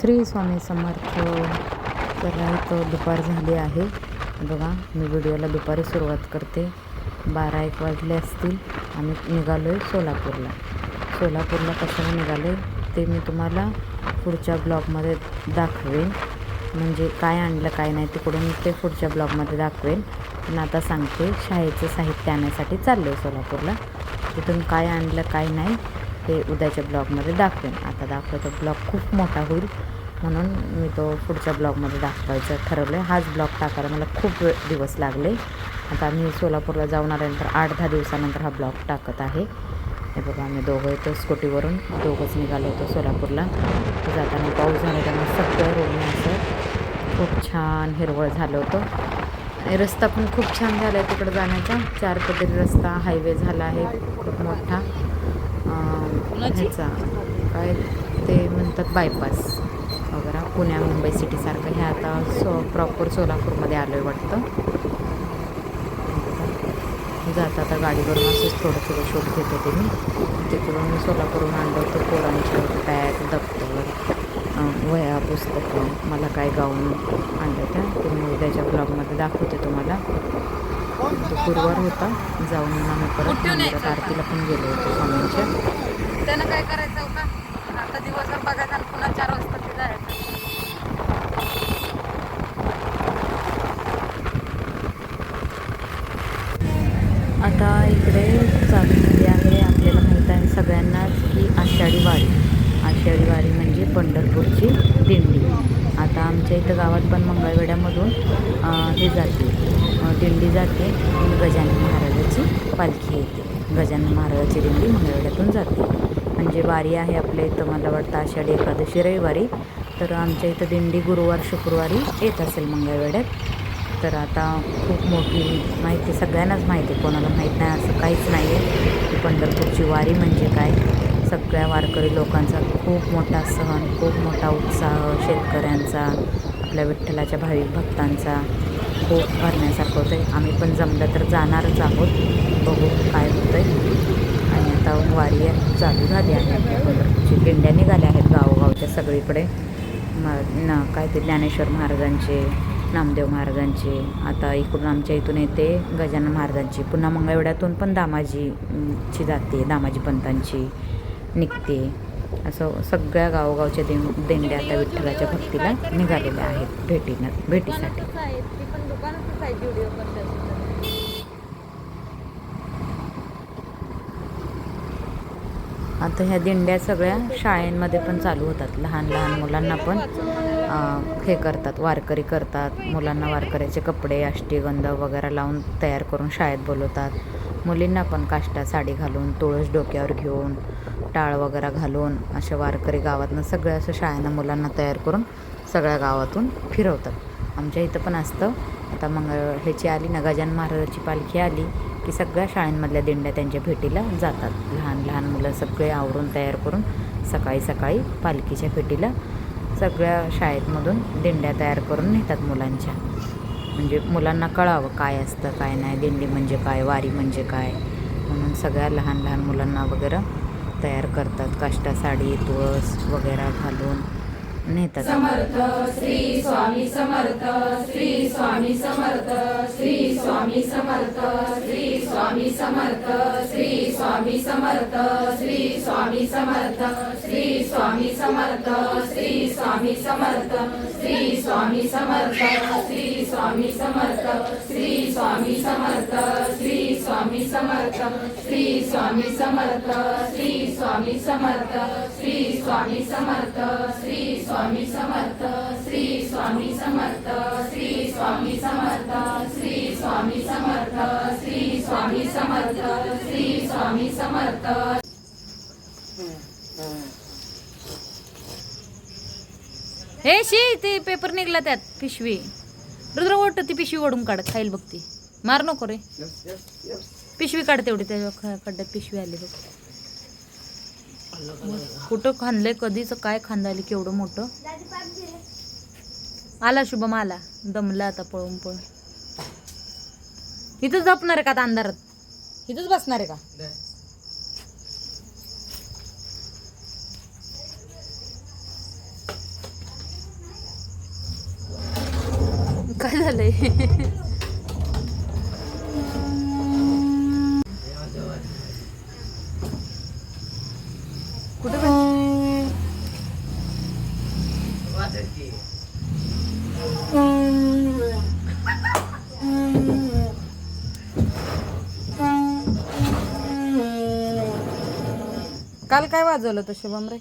श्री स्वामी समर्थ. तर इथं दुपार झाली आहे. बघा मी व्हिडिओला दुपारी सुरुवात करते. बारा एक वाजले असतील. आम्ही निघालो आहे सोलापूरला. सोलापूरला कशाला निघालो ते मी तुम्हाला पुढच्या ब्लॉगमध्ये दाखवेन. म्हणजे काय आणलं काय नाही तिकडून ते पुढच्या ब्लॉगमध्ये दाखवेन. पण आता सांगते शाळेचं साहित्य आणण्यासाठी चाललो आहे सोलापूरला. तिथून काय आणलं काय नाही ते उद्याच्या ब्लॉगमध्ये दाखवेन. आता दाखवतो ब्लॉग खूप मोठा होईल. म्हणून मी तो पुढच्या ब्लॉगमध्ये दाखवायचं ठरवलं आहे हाच ब्लॉग टाकायला मला खूप दिवस लागले. आता मी सोलापूरला जाऊन आल्यानंतर आठ दहा दिवसानंतर हा ब्लॉग टाकत आहे. हे बघा आम्ही दोघं येतो स्कूटीवरून. दोघंच निघालो होतो सोलापूरला. जाताना पाऊस झाला त्यामुळे सगळं रोडने असं. खूप छान हिरवळ झालं होतं. आणि रस्ता पण खूप छान झाला आहे तिकडं जाण्याचा. चार पदरी रस्ता हायवे झाला आहे खूप मोठा. ह्याचा काय ते म्हणतात बायपास. वगैरे पुण्या मुंबई सिटीसारखं हे आता सो प्रॉपर सोलापूरमध्ये आलो आहे वाटतं. जाता आता गाडीवरून असंच थोडं थोडं शूट घेत होते मी तिकडून मी सोलापूरहून आणलं होतं पोरांचे बॅग दप्तर अं, वह्या पुस्तकं मला काय गाऊन आणलं होतं. ते मी उद्याच्या ब्लॉगमध्ये दाखवते तुम्हाला. तो गुरुवार होता जाऊन आम्ही परत मंदिरात आरतीला पण गेलो होतो स्वामींच्या. त्यानं काय करायचं हो का? आता दिवसभर बघायचं आणि पुन्हा चार वाजता ते जायचं आता इकडे चालू झाली आहे आपल्याला माहीत आहे सगळ्यांनाच आषाढी वारी. आषाढी वारी म्हणजे पंढरपूरची दिंडी. आता आमच्या इथं गावात पण मंगळवेड्यामधून हे जाते. दिंडी जाते. आणि गजानन महाराजाची पालखी येते. गजानन महाराजाची दिंडी मंगळवेड्यातून जाते. म्हणजे वारी आहे आपल्या इथं. मला वाटतं आषाढी एकादशी रविवारी. तर आमच्या इथं दिंडी गुरुवार शुक्रवारी येत असेल मंगळवेड्यात. तर आता खूप मोठी माहिती सगळ्यांनाच माहिती आहे. कोणाला माहीत नाही असं काहीच नाही आहे की पंढरपूरची वारी म्हणजे काय. सगळ्या वारकरी लोकांचा खूप मोठा सण खूप मोठा उत्साह शेतकऱ्यांचा आपल्या विठ्ठलाच्या भाविक भक्तांचा खूप भरण्यासारखं होतं आहे आम्ही पण जमलं तर जाणारच आहोत. बघू काय होतं आहे आणि आता वारी चालू झाली आहे. आपल्या पंढरपूरची दिंड्या निघाल्या आहेत गावोगावच्या सगळीकडे. म न काय ते ज्ञानेश्वर महाराजांचे नामदेव महाराजांचे आता इकडून आमच्या इथून येते गजानन महाराजांची. पुन्हा मंगळवेड्यातून पण दामाजीची जाते दामाजी पंतांची. निघते. असं सगळ्या गावोगावच्या दे दिंड्या आता विठ्ठलाच्या भक्तीला निघालेल्या आहेत भेटीनं भेटीसाठी. आता ह्या दिंड्या सगळ्या शाळेंमध्ये पण चालू होतात. लहान लहान मुलांना पण हे करतात वारकरी करतात. मुलांना वारकऱ्याचे कपडे अष्टीगंध वगैरे लावून तयार करून शाळेत बोलवतात. मुलींना पण काष्टा साडी घालून तुळस डोक्यावर घेऊन टाळ वगैरे घालून अशा वारकरी गावातनं सगळ्या असं शाळेनं मुलांना तयार करून सगळ्या गावातून फिरवतात. आमच्या इथं पण असतं. आता मग ह्याची आली ना गजान महाराजाची पालखी आली की सगळ्या शाळेंमधल्या दिंड्या त्यांच्या भेटीला जातात. लहान लहान मुलं सगळे आवरून तयार करून सकाळी सकाळी पालखीच्या भेटीला सगळ्या शाळेतमधून दिंड्या तयार करून नेतात मुलांच्या. म्हणजे मुलांना कळावं काय असतं काय नाही दिंडी म्हणजे काय वारी म्हणजे काय? म्हणून सगळ्या लहान लहान मुलांना वगैरे तयार करतात काष्टा साडी तुळस वगैरे घालून नेतात समर्थ श्री स्वामी समर्थ श्री स्वामी समर्थ श्री स्वामी समर्थ श्री स्वामी समर्थ श्री स्वामी समर्थ श्री स्वामी समर्थ श्री स्वामी समर्थ श्री स्वामी समर्थ श्री स्वामी समर्थ श्री स्वामी समर्थ श्री स्वामी समर्थ हे शी ते पेपर निघला त्यात पिशवी. रुद्र ओढ ती पिशवी ओढून काढ खाईल बघ ती. मार नको रे. पिशवी काढ तेवढी त्या खड्ड्यात पिशवी आली बघ. कुठं खांदलंय कधीच काय खांदायला केवढं मोठं? आला शुभम आला. दमला आता पळून पळून. इथंच जपणार आहे का आता अंधारात? इथंच बसणार आहे का? काय झालंय? काल काय वाजवलं तर शुभम रे?